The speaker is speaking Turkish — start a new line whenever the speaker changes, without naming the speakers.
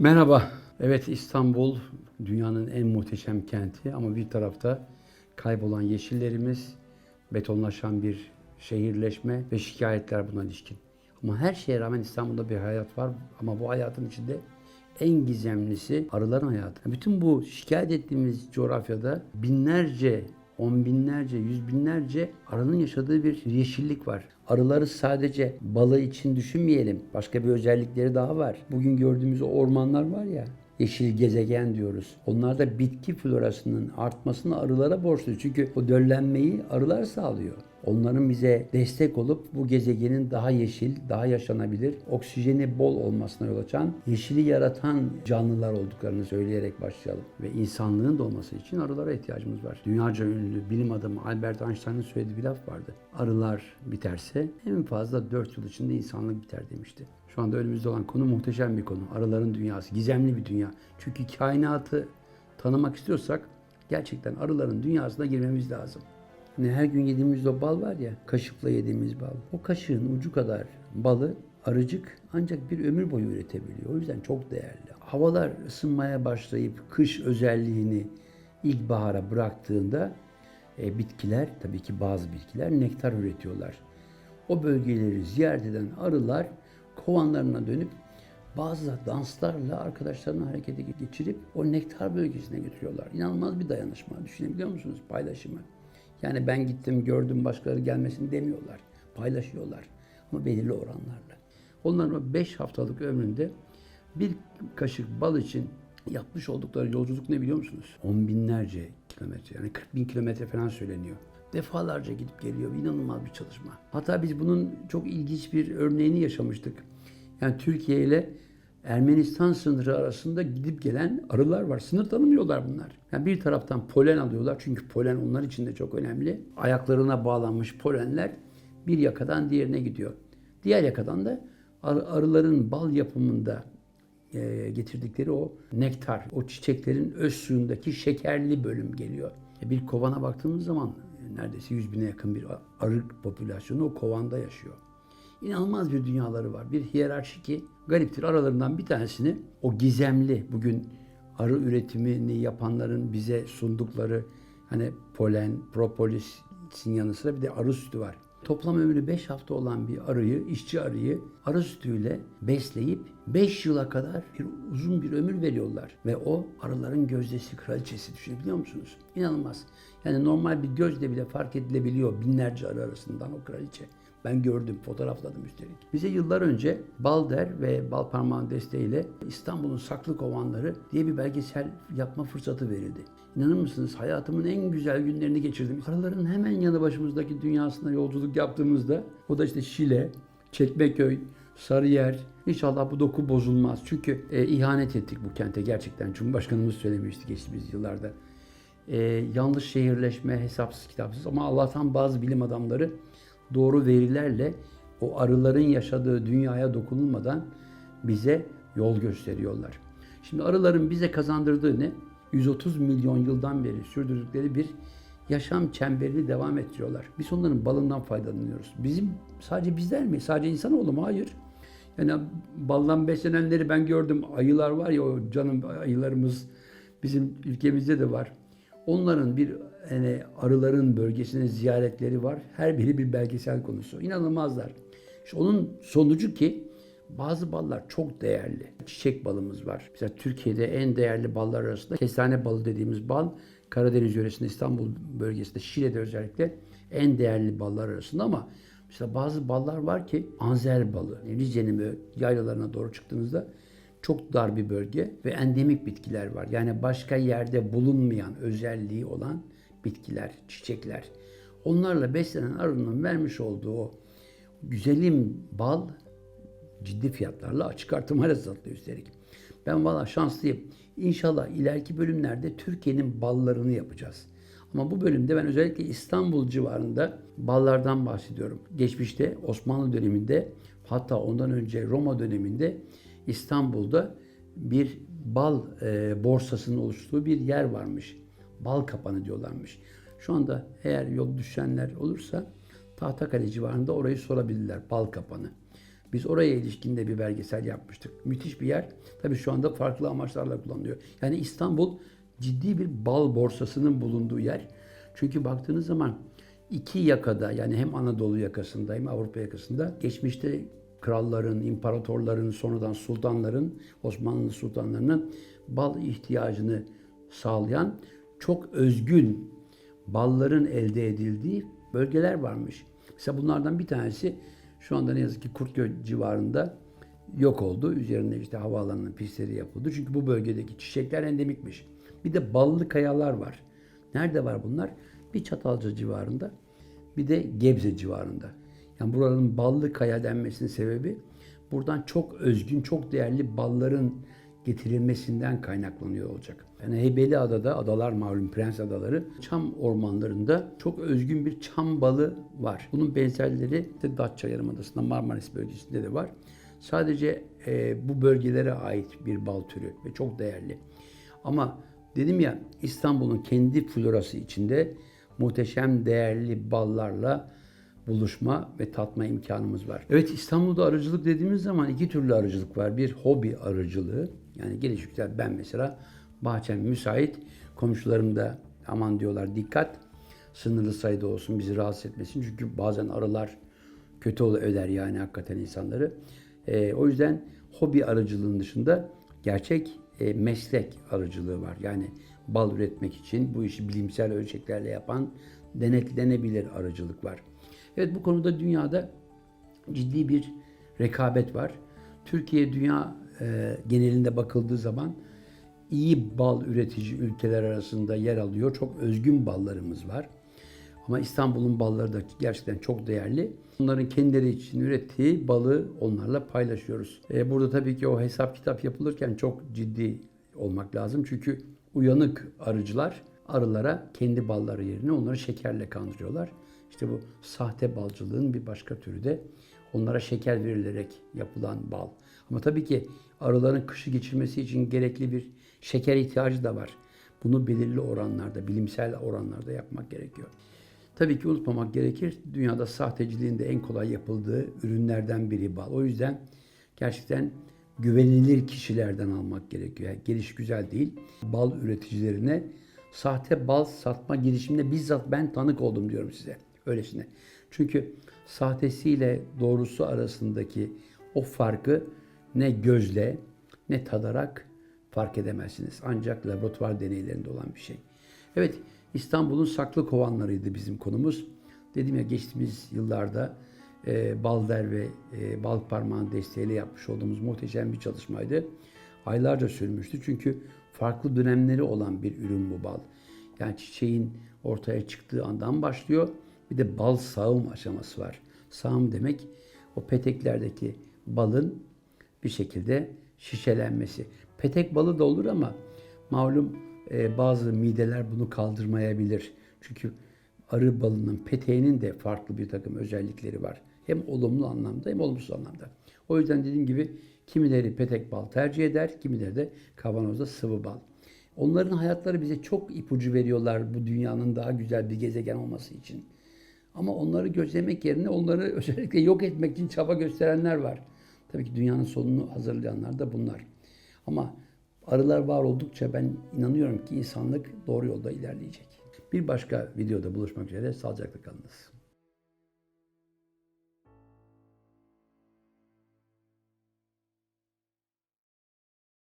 Merhaba. Evet İstanbul dünyanın en muhteşem kenti ama bir tarafta kaybolan yeşillerimiz, betonlaşan bir şehirleşme ve şikayetler buna ilişkin. Ama her şeye rağmen İstanbul'da bir hayat var ama bu hayatın içinde en gizemlisi arıların hayatı. Bütün bu şikayet ettiğimiz coğrafyada binlerce, on binlerce, yüz binlerce arının yaşadığı bir yeşillik var. Arıları sadece balı için düşünmeyelim. Başka bir özellikleri daha var. Bugün gördüğümüz ormanlar var ya, yeşil gezegen diyoruz. Onlarda bitki florasının artmasını arılara borçlu. Çünkü o döllenmeyi arılar sağlıyor. Onların bize destek olup bu gezegenin daha yeşil, daha yaşanabilir, oksijeni bol olmasına yol açan, yeşili yaratan canlılar olduklarını söyleyerek başlayalım. Ve insanlığın da olması için arılara ihtiyacımız var. Dünyaca ünlü bilim adamı Albert Einstein'ın söylediği bir laf vardı. Arılar biterse en fazla 4 yıl içinde insanlık biter demişti. Şu anda önümüzde olan konu muhteşem bir konu. Arıların dünyası, gizemli bir dünya. Çünkü kainatı tanımak istiyorsak gerçekten arıların dünyasına girmemiz lazım. Hani her gün yediğimiz o bal var ya, kaşıkla yediğimiz bal. O kaşığın ucu kadar balı arıcık ancak bir ömür boyu üretebiliyor. O yüzden çok değerli. Havalar ısınmaya başlayıp kış özelliğini ilkbahara bıraktığında e, bitkiler, tabii ki bazı bitkiler nektar üretiyorlar. O bölgeleri ziyaret eden arılar kovanlarına dönüp bazı danslarla arkadaşlarını harekete geçirip o nektar bölgesine götürüyorlar. İnanılmaz bir dayanışma. Düşünebiliyor musunuz paylaşımı? Yani ben gittim gördüm başkaları gelmesin demiyorlar. Paylaşıyorlar ama belirli oranlarla. Onların o 5 haftalık ömründe bir kaşık bal için yapmış oldukları yolculuk ne biliyor musunuz? On binlerce kilometre yani 40 bin kilometre falan söyleniyor. Defalarca gidip geliyor. İnanılmaz bir çalışma. Hatta biz bunun çok ilginç bir örneğini yaşamıştık. Yani Türkiye ile Ermenistan sınırı arasında gidip gelen arılar var. Sınır tanımıyorlar bunlar. Yani bir taraftan polen alıyorlar çünkü polen onlar için de çok önemli. Ayaklarına bağlanmış polenler bir yakadan diğerine gidiyor. Diğer yakadan da arıların bal yapımında e, getirdikleri o nektar, o çiçeklerin öz suyundaki şekerli bölüm geliyor. E, bir kovana baktığımız zaman neredeyse 100 bine yakın bir arı popülasyonu o kovanda yaşıyor. İnanılmaz bir dünyaları var. Bir hiyerarşi ki gariptir. Aralarından bir tanesini o gizemli bugün arı üretimini yapanların bize sundukları hani polen, propolisin yanı sıra bir de arı sütü var. Toplam ömrü 5 hafta olan bir arıyı, işçi arıyı arı sütüyle besleyip 5 yıla kadar bir uzun bir ömür veriyorlar. Ve o arıların gözdesi, kraliçesi düşünebiliyor musunuz? İnanılmaz. Yani normal bir gözle bile fark edilebiliyor binlerce arı arasından o kraliçe. Ben gördüm, fotoğrafladım üstelik. Bize yıllar önce Balder ve Balparmağın desteğiyle İstanbul'un Saklı Kovanları diye bir belgesel yapma fırsatı verildi. İnanır mısınız hayatımın en güzel günlerini geçirdim. Araların hemen yanı başımızdaki dünyasına yolculuk yaptığımızda o da işte Şile, Çekmeköy, Sarıyer. İnşallah bu doku bozulmaz. Çünkü e, ihanet ettik bu kente gerçekten. Cumhurbaşkanımız söylemişti geçtiğimiz yıllarda. E, yanlış şehirleşme, hesapsız kitapsız ama Allah'tan bazı bilim adamları doğru verilerle o arıların yaşadığı dünyaya dokunulmadan bize yol gösteriyorlar. Şimdi arıların bize kazandırdığı ne? 130 milyon yıldan beri sürdürdükleri bir yaşam çemberini devam ettiriyorlar. Biz onların balından faydalanıyoruz. Bizim sadece bizler mi? Sadece insanoğlu mu? Hayır. Yani baldan beslenenleri ben gördüm. Ayılar var ya o canım ayılarımız bizim ülkemizde de var. Onların bir yani arıların bölgesine ziyaretleri var. Her biri bir belgesel konusu. İnanılmazlar. İşte onun sonucu ki bazı ballar çok değerli. Çiçek balımız var. Mesela Türkiye'de en değerli ballar arasında kestane balı dediğimiz bal Karadeniz yöresinde İstanbul bölgesinde Şile'de özellikle en değerli ballar arasında ama mesela bazı ballar var ki anzer balı. Rize'nin yaylalarına doğru çıktığınızda çok dar bir bölge ve endemik bitkiler var. Yani başka yerde bulunmayan özelliği olan bitkiler, çiçekler. Onlarla beslenen arının vermiş olduğu o güzelim bal ciddi fiyatlarla açık artırmayla satılıyor üstelik. Ben valla şanslıyım. İnşallah ileriki bölümlerde Türkiye'nin ballarını yapacağız. Ama bu bölümde ben özellikle İstanbul civarında ballardan bahsediyorum. Geçmişte Osmanlı döneminde hatta ondan önce Roma döneminde İstanbul'da bir bal e, borsasının oluştuğu bir yer varmış. Bal kapanı diyorlarmış. Şu anda eğer yol düşenler olursa Tahtakale civarında orayı sorabilirler. Bal kapanı. Biz oraya ilişkin de bir belgesel yapmıştık. Müthiş bir yer. Tabii şu anda farklı amaçlarla kullanılıyor. Yani İstanbul ciddi bir bal borsasının bulunduğu yer. Çünkü baktığınız zaman iki yakada yani hem Anadolu yakasında hem Avrupa yakasında geçmişte kralların, imparatorların, sonradan sultanların, Osmanlı sultanlarının bal ihtiyacını sağlayan çok özgün balların elde edildiği bölgeler varmış. Mesela bunlardan bir tanesi şu anda ne yazık ki Kurtköy civarında yok oldu. Üzerinde işte havaalanının pistleri yapıldı. Çünkü bu bölgedeki çiçekler endemikmiş. Bir de ballı kayalar var. Nerede var bunlar? Bir Çatalca civarında, bir de Gebze civarında. Yani buranın ballı kaya denmesinin sebebi buradan çok özgün, çok değerli balların getirilmesinden kaynaklanıyor olacak. Yani Heybeliada'da, adalar malum Prens Adaları, çam ormanlarında çok özgün bir çam balı var. Bunun benzerleri de Datça Yarımadası'nda, Marmaris bölgesinde de var. Sadece e, bu bölgelere ait bir bal türü ve çok değerli. Ama dedim ya İstanbul'un kendi florası içinde muhteşem değerli ballarla buluşma ve tatma imkanımız var. Evet İstanbul'da arıcılık dediğimiz zaman iki türlü arıcılık var. Bir hobi arıcılığı. Yani gelişikler ben mesela bahçem müsait. Komşularım da aman diyorlar dikkat. Sınırlı sayıda olsun bizi rahatsız etmesin. Çünkü bazen arılar kötü öder yani hakikaten insanları. Ee, o yüzden hobi arıcılığın dışında gerçek e, meslek arıcılığı var. Yani bal üretmek için bu işi bilimsel ölçeklerle yapan denetlenebilir arıcılık var. Evet bu konuda dünyada ciddi bir rekabet var. Türkiye dünya e, genelinde bakıldığı zaman iyi bal üretici ülkeler arasında yer alıyor. Çok özgün ballarımız var. Ama İstanbul'un balları da gerçekten çok değerli. Onların kendileri için ürettiği balı onlarla paylaşıyoruz. E, burada tabii ki o hesap kitap yapılırken çok ciddi olmak lazım. Çünkü uyanık arıcılar arılara kendi balları yerine onları şekerle kandırıyorlar. İşte bu sahte balcılığın bir başka türü de onlara şeker verilerek yapılan bal. Ama tabii ki arıların kışı geçirmesi için gerekli bir şeker ihtiyacı da var. Bunu belirli oranlarda, bilimsel oranlarda yapmak gerekiyor. Tabii ki unutmamak gerekir. Dünyada sahteciliğin de en kolay yapıldığı ürünlerden biri bal. O yüzden gerçekten güvenilir kişilerden almak gerekiyor. Yani geliş güzel değil. Bal üreticilerine sahte bal satma girişimine bizzat ben tanık oldum diyorum size. Öylesine. Çünkü sahtesiyle doğrusu arasındaki o farkı ne gözle ne tadarak fark edemezsiniz. Ancak laboratuvar deneylerinde olan bir şey. Evet, İstanbul'un saklı kovanlarıydı bizim konumuz. Dedim ya geçtiğimiz yıllarda e, Balder ve e, Bal Parmağı'nın desteğiyle yapmış olduğumuz muhteşem bir çalışmaydı. Aylarca sürmüştü çünkü farklı dönemleri olan bir ürün bu bal. Yani çiçeğin ortaya çıktığı andan başlıyor. Bir de bal sağım aşaması var. Sağım demek o peteklerdeki balın bir şekilde şişelenmesi. Petek balı da olur ama malum e, bazı mideler bunu kaldırmayabilir. Çünkü arı balının peteğinin de farklı bir takım özellikleri var. Hem olumlu anlamda hem olumsuz anlamda. O yüzden dediğim gibi kimileri petek bal tercih eder, kimileri de kavanozda sıvı bal. Onların hayatları bize çok ipucu veriyorlar bu dünyanın daha güzel bir gezegen olması için. Ama onları gözlemek yerine onları özellikle yok etmek için çaba gösterenler var. Tabii ki dünyanın sonunu hazırlayanlar da bunlar. Ama arılar var oldukça ben inanıyorum ki insanlık doğru yolda ilerleyecek. Bir başka videoda buluşmak üzere sağlıcakla kalınız.